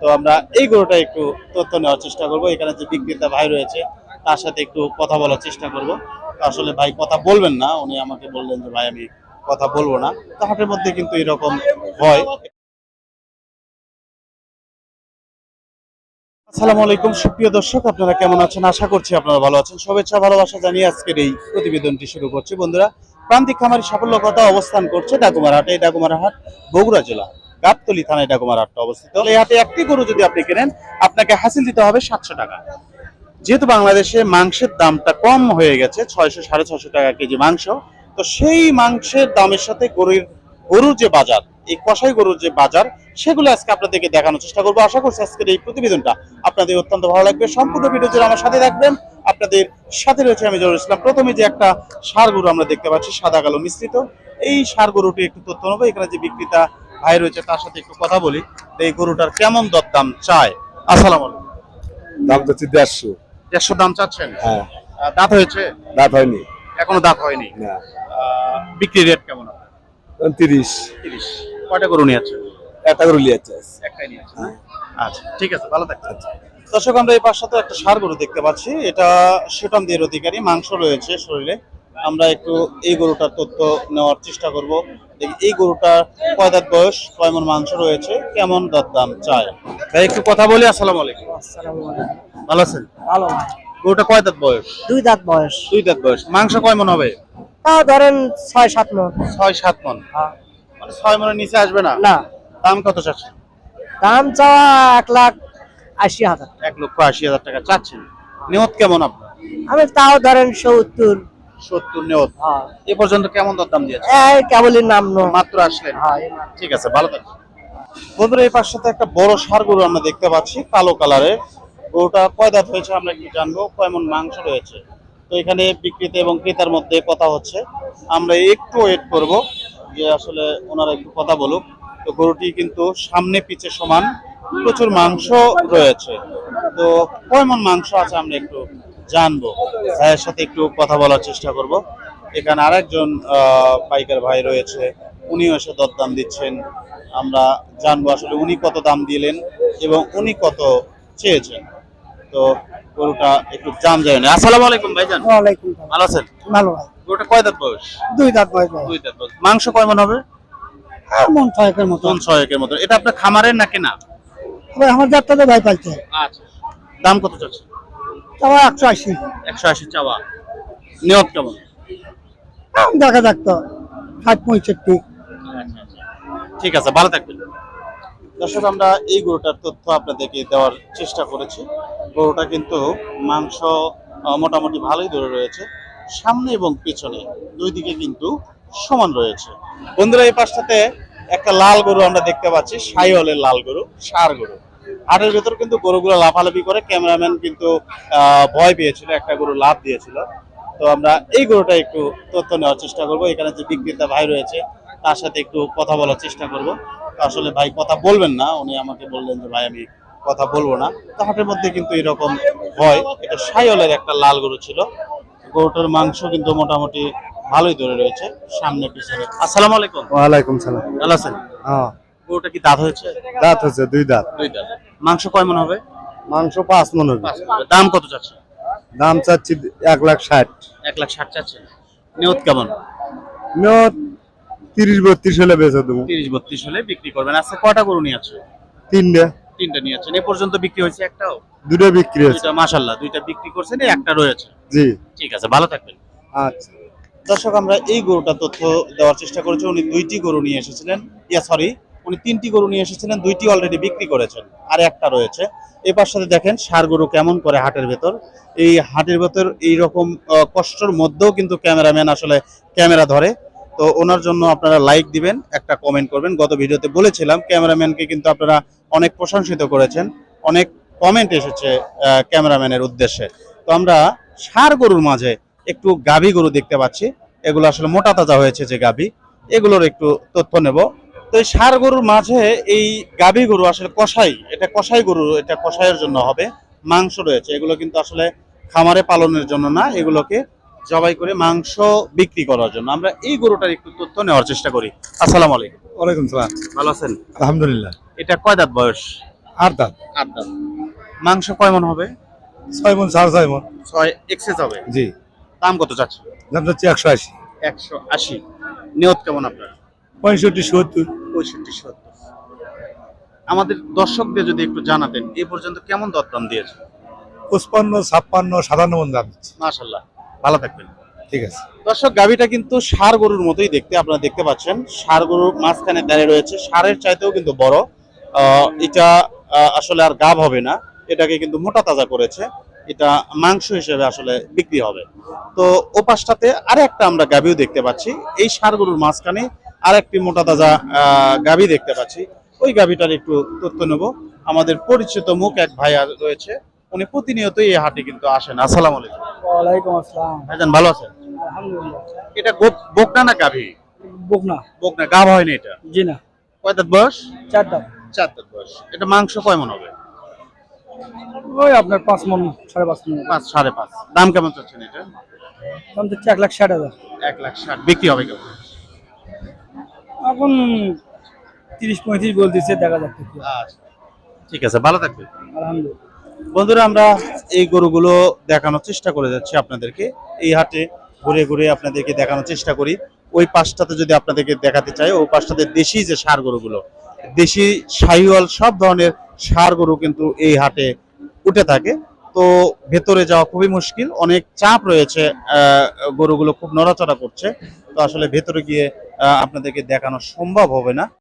তো আমরা এই গরুটা একটু তথ্য নেওয়ার চেষ্টা করব। এখানে যে বিক্রেতা ভাই রয়েছে, তার সাথে একটু কথা বলার চেষ্টা করব। আসলে ভাই কথা বলবেন না, উনি আমাকে বললেন যে, ভাই, আমি কথা বলব না। তো হাটের মধ্যে কিন্তু এরকম হয়। আসসালামু আলাইকুম, সুপ্রিয় দর্শক, আপনারা কেমন আছেন? আশা করছি আপনারা ভালো আছেন। শুভেচ্ছা, ভালোবাসা জানিয়ে আজকের এই প্রতিবেদনটি শুরু করছি। বন্ধুরা, প্রান্তিক খামারি সাফল্য কথা অবস্থান করছে ডাকুমার এই ডাকুমার হাট বগুড়া জেলা। গাবতলি থানায় ডাকুমার হাটটা অবস্থিত। এই হাটে একটি গরু যদি আপনি কেনেন, আপনাকে হাসিল দিতে হবে সাতশো টাকা। যেহেতু বাংলাদেশে মাংসের দামটা কম হয়ে গেছে, ছয়শো, সাড়ে ছয়শো টাকা কেজি মাংস, তো সেই মাংসের দামের সাথে গরুর গরুর যে বাজার, এই কষাই গরুর যে বাজার, সেগুলো আজকে আপনাদেরকে দেখানোর চেষ্টা করব। আশা করছি আজকের এই প্রতিবেদনটা আপনাদের অত্যন্ত ভালো লাগবে। সম্পূর্ণ ভিডিও জুড়ে আমার সাথে থাকবেন। আপনাদের সাথে রয়েছে আমি জহুর ইসলাম। প্রথমে যে একটা সার গরু আমরা দেখতে পাচ্ছি, সাদা কালো মিশ্রিত। এই সার গরুটি একটু তথ্য নেব। এখানে যে বিক্রেতা ভাই রয়েছে তার সাথে একটু কথা বলি। এই গরুটার কেমন দরদাম চায়? আসসালাম আলাইকুম। দাম তো দেড়শো। দেড়শো দাম চাচ্ছেন? হ্যাঁ। দাঁত হয়েছে? দাঁত হয়নি। এখনও দাঁত হয়নি? না। বিক্রি রেট কেমন তিরিশ। তিরিশ। কয়টা গরু নিয়ে আছে একটা করে লিয়েছে একটাই নিয়ে আছে আচ্ছা ঠিক আছে ভালো থাকবেন। দর্শক আমরা এই পাশে তো একটা সার গরু দেখতে পাচ্ছি। এটা সুটাম দিয়ে অধিকারী মাংস রয়েছে শরীরে। আমরা একটু এই গরুটার তথ্য নেওয়ার চেষ্টা করব। দেখি এই গরুটার কয় দাঁত বয়স? কয় মন মাংস রয়েছে কেমন দরদাম চায় ভাই একটু কথা বলি আসসালামু আলাইকুম। ভালো আছেন? ভালো গরুটা কয় দাঁত বয়স? দুই দাঁত বয়স। দুই দাঁত বয়স। মাংস কয় মন হবে? তাও ধরেন ছয় সাত মন। ছয় সাত মন। হ্যাঁ। মানে ছয় মনের নিচে আসবে না? না। দাম কত চাচ্ছে দাম চাওয়া এক লাখ আশি হাজার। এক লক্ষ আশি হাজার টাকা চাচ্ছেন। নিয়ত কেমন আপনার? আমি তাও ধরেন সত্তর সত্তর। এ পর্যন্ত কেমন দরদাম দিয়েছে? এই কেবলই নাম মাত্র আসলেন? হ্যাঁ, মাত্র। ঠিক আছে ভালো থাকবেন। বন্ধুরা এই পাশে একটা বড় সার গরু আমরা দেখতে পাচ্ছি কালো কালারের। গরুটা কয় দাঁত হয়েছে আমরা একটু জানব মাংস রয়েছে। তো এখানে বিক্রেতা এবং ক্রেতার মধ্যে কথা হচ্ছে। আমরা একটু ওয়েট করব যে আসলে ওনারা একটু কথা বলুক। তো গরুটি কিন্তু সামনে পিছে সমান প্রচুর মাংস রয়েছে। তো কয়মন মাংস আছে আমরা একটু জানব। ভাইয়ের সাথে একটু কথা বলার চেষ্টা করব। এখানে আরেকজন পাইকার ভাই রয়েছে। উনিও এসে দরদাম দিচ্ছেন। আমরা জানব আসলে উনি কত দাম দিলেন এবং উনি কত চেয়েছেন। তো গরুটা একটু জাম যায় না আসসালামু আলাইকুম ভাইজান। সালাম। ভালো আছেন? ভালো ভাই। গরুটা কয় দাঁত বয়স? দুই দাঁত বয়স দুই দাঁত বয়স। মাংস কয় মন হবে? আর মন ছয়েকের মতো। কোন ছয়েকের মতো। এটা আপনার খামারের না কেনা তবে আমার যাত্রা তো ভাই পাইছে। আচ্ছা। দাম কত চাচ্ছে তাও একশো আশি। একশো আশি চাওয়া। নিয়ত কেমন? দেখা যাক তো। ষাট পঁয়ষট্টি। ঠিক আছে ভালো থাকবেন। দর্শক আমরা এই গরুটার তথ্য আপনাদেরকে দেওয়ার চেষ্টা করেছি। গরুটা কিন্তু মাংস মোটামুটি ভালোই ধরে রয়েছে। সামনে এবং পিছনে দুই দিকে কিন্তু সমান রয়েছে। বন্ধুরা এই পাশটাতে একটা লাল গরু আমরা দেখতে পাচ্ছি সাইওয়ালের লাল গরু সার গরু। হাটের ভেতর কিন্তু গরুগুলো লাফালাফি করে ক্যামেরাম্যান কিন্তু ভয় পেয়েছিল একটা গরু লাভ দিয়েছিল। তো আমরা এই গরুটা একটু তথ্য নেওয়ার চেষ্টা করব। এখানে যে বিক্রেতা ভাই রয়েছে তার সাথে একটু কথা বলার চেষ্টা করব। আসলে ভাই কথা বলবেন না উনি আমাকে বললেন যে ভাই আমি কথা বলব না। তো হাটের মধ্যে কিন্তু এরকম হয় এটা সাইওয়ালের একটা লাল গরু ছিল। গরুটার মাংস কিন্তু মোটামুটি ভালোই ধরে রয়েছে সামনে পিছনে। আসসালামু আলাইকুম। ওয়ালাইকুম সালাম। ভালো আছেন? হ্যাঁ। গরুটা কি দাঁত হয়েছে? দাঁত হচ্ছে দুই দাঁত। দুই দাঁত। মাংস কয় মন হবে? মাংস পাঁচ মন হবে। দাম কত চাচ্ছে? দাম চাচ্ছি এক লাখ ষাট। এক লাখ ষাট চাচ্ছে। নিয়ত কেমন? নিয়ত তিরিশ বত্রিশ হলে বেচে দেবো। তিরিশ বত্রিশ হলে বিক্রি করবেন। আচ্ছা কটা গরু নিয়ে আছে তিনটে। তিনটা নিয়ে আছেন এ পর্যন্ত বিক্রি হয়েছে একটাও? দুটো বিক্রি হয়েছে। মাশাল্লাহ দুইটা বিক্রি করছেন একটা রয়েছে। জি। ঠিক আছে ভালো থাকবেন। আচ্ছা। দর্শক আমরা এই গরুটা তথ্য দেওয়ার চেষ্টা করেছি। উনি দুইটি গরু নিয়ে এসেছিলেন। ইয়া সরি উনি তিনটি গরু নিয়ে এসেছিলেন, দুইটি অলরেডি বিক্রি করেছেন, আর একটা রয়েছে। এবার সাথে দেখেন সার গরু কেমন করে হাটের ভেতর। এই হাটের ভেতর এই রকম কষ্টর মধ্যেও কিন্তু ক্যামেরাম্যান আসলে ক্যামেরা ধরে। তো ওনার জন্য আপনারা লাইক দিবেন, একটা কমেন্ট করবেন। গত ভিডিওতে বলেছিলাম, ক্যামেরাম্যানকে কিন্তু আপনারা অনেক প্রশংসিত করেছেন। অনেক কমেন্ট এসেছে ক্যামেরাম্যানের উদ্দেশ্যে। তো আমরা সার গরুর মাঝে একটু গাভী গরু দেখতে পাচ্ছি। এগুলো আসলে মোটা তাজা হয়েছে যে গাভী। এগুলোর একটু তথ্য নেব। তো এই সার গরুর মাঝে এই গাভী গরু আসলে কষাই এটা কষাই গরু এটা কষাইয়ের জন্য হবে। মাংস রয়েছে এগুলো কিন্তু আসলে খামারে পালনের জন্য না এগুলোকে জবাই করে মাংস বিক্রি করার জন্য। আমরা এই গরুটার একটু তথ্য নেওয়ার চেষ্টা করি। আসসালামু আলাইকুম। ওয়ালাইকুম সালাম। ভালো আছেন? আলহামদুলিল্লাহ। এটা কয় দাঁত বয়স? আট দাঁত। আট দাঁত। মাংস কয় মন হবে? ছয় মন সাড়ে ছয় মন। ছয় এক্সেস হবে? জি। দাম কত চাচ্ছে দাম হচ্ছে একশো আশি। একশো আশি। নিয়ত কেমন আপনার? পঁয়ষট্টি সত্তর। পঁয়ষট্টি সত্তর। আমাদের দর্শকদের যদি একটু জানাতেন এ পর্যন্ত কেমন দরদাম দিয়েছে? পঁচপান্ন ছাপ্পান্ন সাতান্ন মন দাম দিচ্ছে। মাশাল্লাহ ভালো থাকবেন। ঠিক আছে। দর্শক গাভিটা কিন্তু ষাড় গরুর মতোই দেখতে আপনারা দেখতে পাচ্ছেন। ষাড় গরুর মাঝখানে দাঁড়িয়ে রয়েছে। ষাঁড়ের চাইতেও কিন্তু বড়। আহ, এটা আসলে আর গাব হবে না। এটাকে কিন্তু মোটা তাজা করেছে। এটা মাংস হিসেবে আসলে বিক্রি হবে। তো ওপাশটাতে পাশটাতে আর একটা আমরা গাভিও দেখতে পাচ্ছি। এই ষাড় গরুর মাঝখানে আর একটি মোটা তাজা গাভি দেখতে পাচ্ছি। ওই গাভিটার একটু তথ্য নেব। আমাদের পরিচিত মুখ এক ভাইয়া রয়েছে। উনি প্রতিনিয়তই এই হাটে কিন্তু আসেন। আসসালাম আলাইকুম। ওয়ালাইকুম আসসালাম। ভাইজান ভালো আছেন? আলহামদুলিল্লাহ। এটা বকনা না গাভী? বকনা। বকনা গাভ হয়নি এটা? জি না। কয় দাঁত বয়স? চার দাম চার দাঁত বয়স। এটা মাংস কয় মন হবে? ওই আপনার পাঁচ মন সাড়ে পাঁচ মন। পাঁচ সাড়ে পাঁচ। দাম কেমন চাচ্ছেন এটা? দাম তো এক লাখ ষাট হাজার। এক লাখ ষাট। বিক্রি হবে কেমন? এখন তিরিশ পঁয়ত্রিশ বলতেছে দেখা। আচ্ছা ঠিক আছে ভালো থাকবে আলহামদুলিল্লাহ। বন্ধুরা আমরা এই গরুগুলো দেখানোর চেষ্টা করে যাচ্ছি আপনাদেরকে। এই হাটে ঘুরে ঘুরে আপনাদেরকে দেখানোর চেষ্টা করি। ওই পাশটাতে যদি আপনাদেরকে দেখাতে চাই ওই পাশটাতে দেশি যে সার গরুগুলো দেশি শাহিওয়াল সব ধরনের সার গরু কিন্তু এই হাটে উঠে থাকে। তো ভেতরে যাওয়া খুবই মুশকিল অনেক চাপ রয়েছে গরুগুলো খুব নড়াচড়া করছে। তো আসলে ভেতরে গিয়ে আপনাদেরকে দেখানো সম্ভব হবে না।